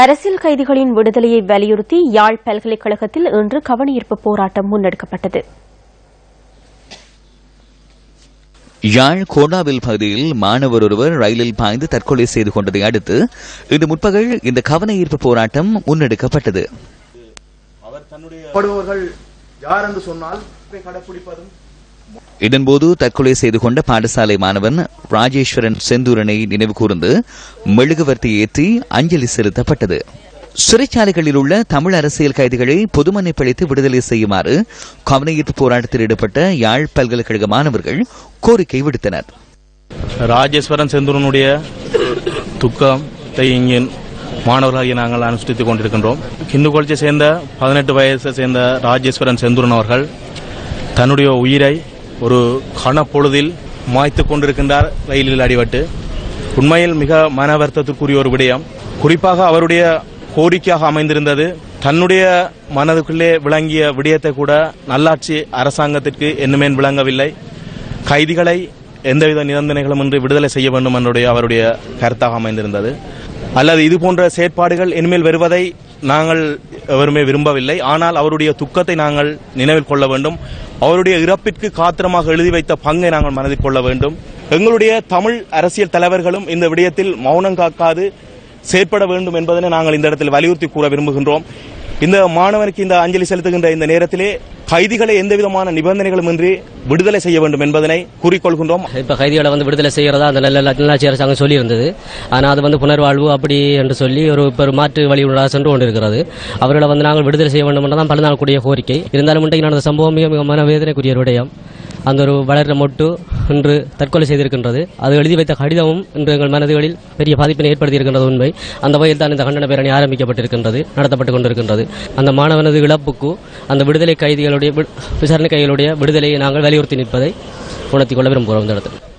அரசியல் கைதிகளின் விடுதலையை வலியுறுத்தி யாழ் பல்கலைக்கழகத்தில் இன்று கவனஈர்ப்பு போராட்டம் முன்னெடுக்கப்பட்டது. யாழ் கோடாவில் பகுதியில் மாணவர் ஒருவர் ரயிலில் பாய்ந்து தற்கொலை செய்து கொண்டதை அடுத்து இன்று முற்பகல் இந்த கவன ஈர்ப்பு போராட்டம் முன்னெடுக்கப்பட்டது. படுபவர்கள் யார் என்று சொன்னால் கடைப்பிடிப்பதும் இதன்போது தற்கொலை செய்து கொண்ட பாடசாலை மாணவன் ராஜேஸ்வரன் செந்தூரனை நினைவு கூர்ந்து மெழுகுவர்த்தி ஏற்றி அஞ்சலி செலுத்தப்பட்டது. சிறைச்சாலைகளில் உள்ள தமிழ் அரசியல் கைதிகளை பொதுமன்னிப்பளித்து விடுதலை செய்யுமாறு கவனஈர்ப்பு போராட்டத்தில் ஈடுபட்ட யாழ் பல்கலைக்கழக மாணவர்கள் கோரிக்கை விடுத்தனர். ராஜேஸ்வரன் செந்தூரனுடைய துக்கத்தை இங்கே மாணவர்களாகிய நாங்கள் அனுஷ்டித்துக் கொண்டிருக்கின்றோம். இந்து குளத்தை சேர்ந்த பதினெட்டு வயசை சேர்ந்த ராஜேஸ்வரன் செந்தூரன் அவர்கள் தன்னுடைய உயிரை ஒரு கனப்பொழுதில் மாய்த்து கொண்டிருக்கின்றார் ரயிலில் அடிபட்டு. உண்மையில் மிக மன வருத்தத்திற்குரிய ஒரு விடயம். குறிப்பாக அவருடைய கோரிக்கையாக அமைந்திருந்தது. தன்னுடைய மனதுக்குள்ளே விளங்கிய விடயத்தை கூட நல்லாட்சி அரசாங்கத்திற்கு என்னமேன் விளங்கவில்லை. கைதிகளை எந்தவித நிபந்தனைகளும் இன்றி விடுதலை செய்ய வேண்டும் என்னுடைய அவருடைய கருத்தாக அமைந்திருந்தது. அல்லது இது போன்ற செயற்பாடுகள் இனிமேல் வருவதை நாங்கள் எவருமே விரும்பவில்லை. ஆனால் அவருடைய துக்கத்தை நாங்கள் நினைவில் கொள்ள வேண்டும். அவருடைய இறப்பிற்கு காத்திரமாக எழுதி வைத்த பங்கை நாங்கள் மனதில் கொள்ள வேண்டும். எங்களுடைய தமிழ் அரசியல் தலைவர்களும் இந்த விடயத்தில் மௌனம் காக்காது செயற்பட வேண்டும் என்பதனை நாங்கள் இந்த இடத்தில் வலியுறுத்தி கூற விரும்புகின்றோம். இந்த மாணவனுக்கு இந்த அஞ்சலி செலுத்துகின்ற இந்த நேரத்திலே கைதிகளை எந்தவிதமான நிபந்தனைகளும் இன்றி விடுதலை செய்ய வேண்டும் என்பதனை கூறிக்கொள்கின்றோம். இப்ப கைதிகளை வந்து விடுதலை செய்யறதா அந்த நல்ல நல்லாட்சி அரசாங்கம் சொல்லியிருந்தது. ஆனால் அது வந்து புனர்வாழ்வு அப்படி என்று சொல்லி ஒரு ஒரு மாற்று வழியுள்ளதாக சென்று கொண்டிருக்கிறது. அவர்களை வந்து நாங்கள் விடுதலை செய்ய வேண்டும் என்றுதான் பல நாள் கூடிய கோரிக்கை. இருந்தாலும் இன்றைக்கு நடந்த சம்பவம் மிக மிக மனவேதனைக்குரிய விடயம். அந்த ஒரு வளர்ற மொட்டு இன்று தற்கொலை செய்திருக்கின்றது. அது எழுதி வைத்த கடிதமும் இன்று எங்கள் மனதுகளில் பெரிய பாதிப்பினை ஏற்படுத்தியிருக்கின்றது உண்மை. அந்த வகையில் தான் இந்த கண்டன பேரணி ஆரம்பிக்கப்பட்டிருக்கின்றது நடத்தப்பட்டுக் கொண்டிருக்கின்றது. அந்த மாணவனது இழப்புக்கு அந்த விடுதலை கைதிகளுடைய விசாரணை கைதிகளுடைய விடுதலையை நாங்கள் வலியுறுத்தி நிற்பதை உணர்த்திக் கொள்ள விரும்புகிறோம் இந்த இடத்தில்.